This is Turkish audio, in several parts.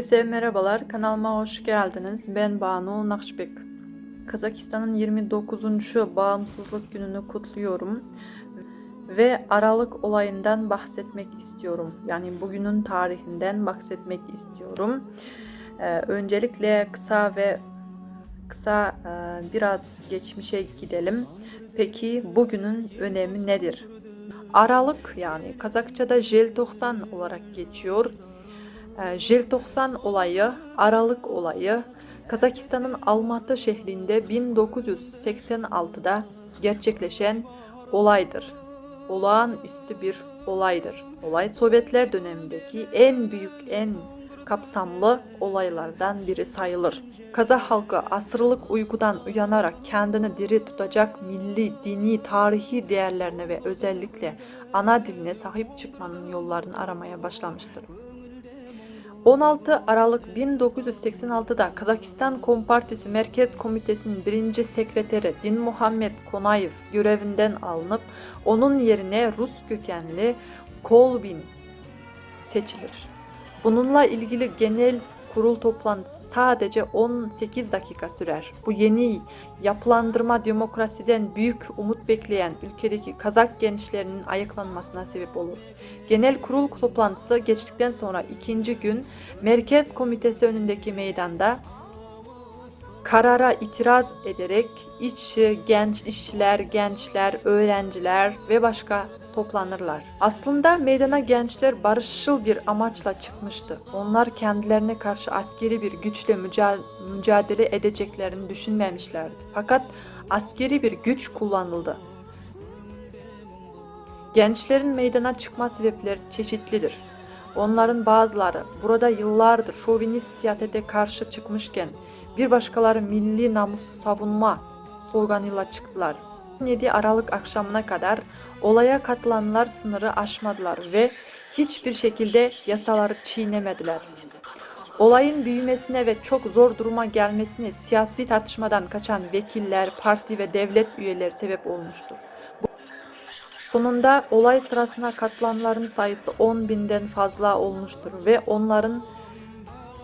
Herkese merhabalar. Kanalıma hoş geldiniz. Ben Banu Nakşbek. Kazakistan'ın 29. bağımsızlık gününü kutluyorum. Ve Aralık olayından bahsetmek istiyorum. Yani bugünün tarihinden bahsetmek istiyorum. Ee, öncelikle kısa ve kısa e, biraz geçmişe gidelim. Peki bugünün önemi nedir? Aralık yani Kazakça'da Jeltoksan olarak geçiyor. Ee, Jeltoksan olayı, Aralık olayı Kazakistan'ın Almatı şehrinde 1986'da gerçekleşen olaydır. Olağanüstü bir olaydır. Olay Sovyetler dönemindeki en büyük, en kapsamlı olaylardan biri sayılır. Kazak halkı asırlık uykudan uyanarak kendini diri tutacak milli, dini, tarihi değerlerine ve özellikle ana diline sahip çıkmanın yollarını aramaya başlamıştır. 16 Aralık 1986'da Kazakistan Kompartisi Merkez Komitesi'nin birinci sekreteri Din Muhammed Konayev görevinden alınıp onun yerine Rus kökenli Kolbin seçilir. Bununla ilgili genel kurul toplantısı sadece 18 dakika sürer. Bu yeni yapılandırma demokrasiden büyük umut bekleyen ülkedeki Kazak gençlerinin ayaklanmasına sebep olur. Genel kurul toplantısı geçtikten sonra ikinci gün Merkez Komitesi önündeki meydanda karara itiraz ederek işçi, genç işçiler, gençler, öğrenciler ve başka toplanırlar. Aslında meydana gençler barışçıl bir amaçla çıkmıştı. Onlar kendilerine karşı askeri bir güçle mücadele edeceklerini düşünmemişlerdi. Fakat askeri bir güç kullanıldı. Gençlerin meydana çıkma sebepleri çeşitlidir. Onların bazıları burada yıllardır şovinist siyasete karşı çıkmışken bir başkaları milli namus savunma sloganıyla çıktılar. 17 Aralık akşamına kadar olaya katılanlar sınırı aşmadılar ve hiçbir şekilde yasaları çiğnemediler. Olayın büyümesine ve çok zor duruma gelmesine siyasi tartışmadan kaçan vekiller, parti ve devlet üyeleri sebep olmuştur. Sonunda olay sırasına katılanların sayısı 10 binden fazla olmuştur ve onların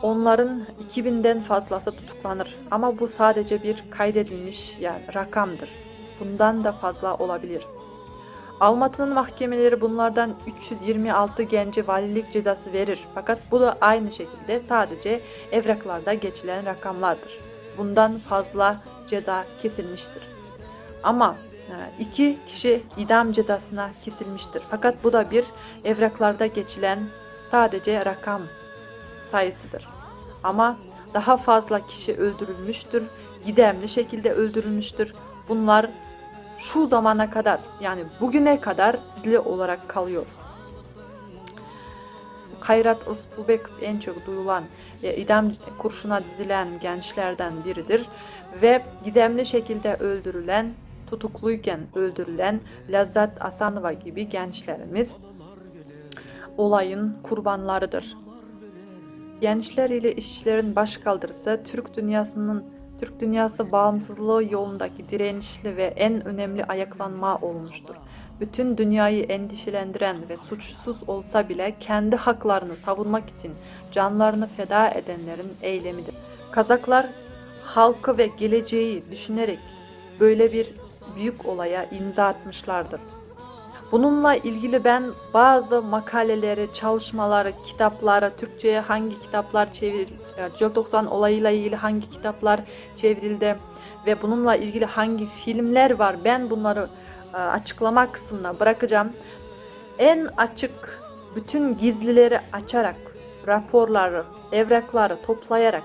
onların 2000'den fazlası tutuklanır. Ama bu sadece bir kaydedilmiş yani rakamdır. Bundan da fazla olabilir. Almatı'nın mahkemeleri bunlardan 326 gence valilik cezası verir. Fakat bu da aynı şekilde sadece evraklarda geçilen rakamlardır. Bundan fazla ceza kesilmiştir. Ama e, iki kişi idam cezasına kesilmiştir. Fakat bu da bir evraklarda geçilen sadece rakam sayısıdır. Ama daha fazla kişi öldürülmüştür, gizemli şekilde öldürülmüştür. Bunlar şu zamana kadar yani bugüne kadar gizli olarak kalıyor. Hayrat Özbek en çok duyulan e, idam kurşuna dizilen gençlerden biridir ve gizemli şekilde öldürülen, tutukluyken öldürülen Lazzat Asanova gibi gençlerimiz olayın kurbanlarıdır. Gençler ile işçilerin başkaldırısı Türk dünyasının Türk dünyası bağımsızlığı yolundaki direnişli ve en önemli ayaklanma olmuştur. Bütün dünyayı endişelendiren ve suçsuz olsa bile kendi haklarını savunmak için canlarını feda edenlerin eylemidir. Kazaklar halkı ve geleceği düşünerek böyle bir büyük olaya imza atmışlardır. Bununla ilgili ben bazı makaleleri, çalışmaları, kitapları, Türkçe'ye hangi kitaplar çevrildi, Jeltoksan olayıyla ilgili hangi kitaplar çevrildi ve bununla ilgili hangi filmler var ben bunları e, açıklama kısmına bırakacağım. En açık bütün gizlileri açarak, raporları, evrakları toplayarak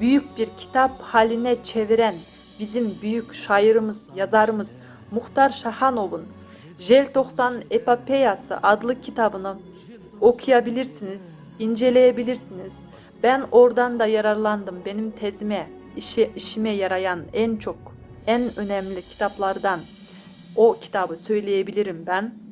büyük bir kitap haline çeviren bizim büyük şairimiz, yazarımız Muhtar Şahanov'un Jeltoksan Epopeyası adlı kitabını okuyabilirsiniz, inceleyebilirsiniz. Ben oradan da yararlandım. Benim tezime, işe, işime yarayan en çok, en önemli kitaplardan o kitabı söyleyebilirim ben.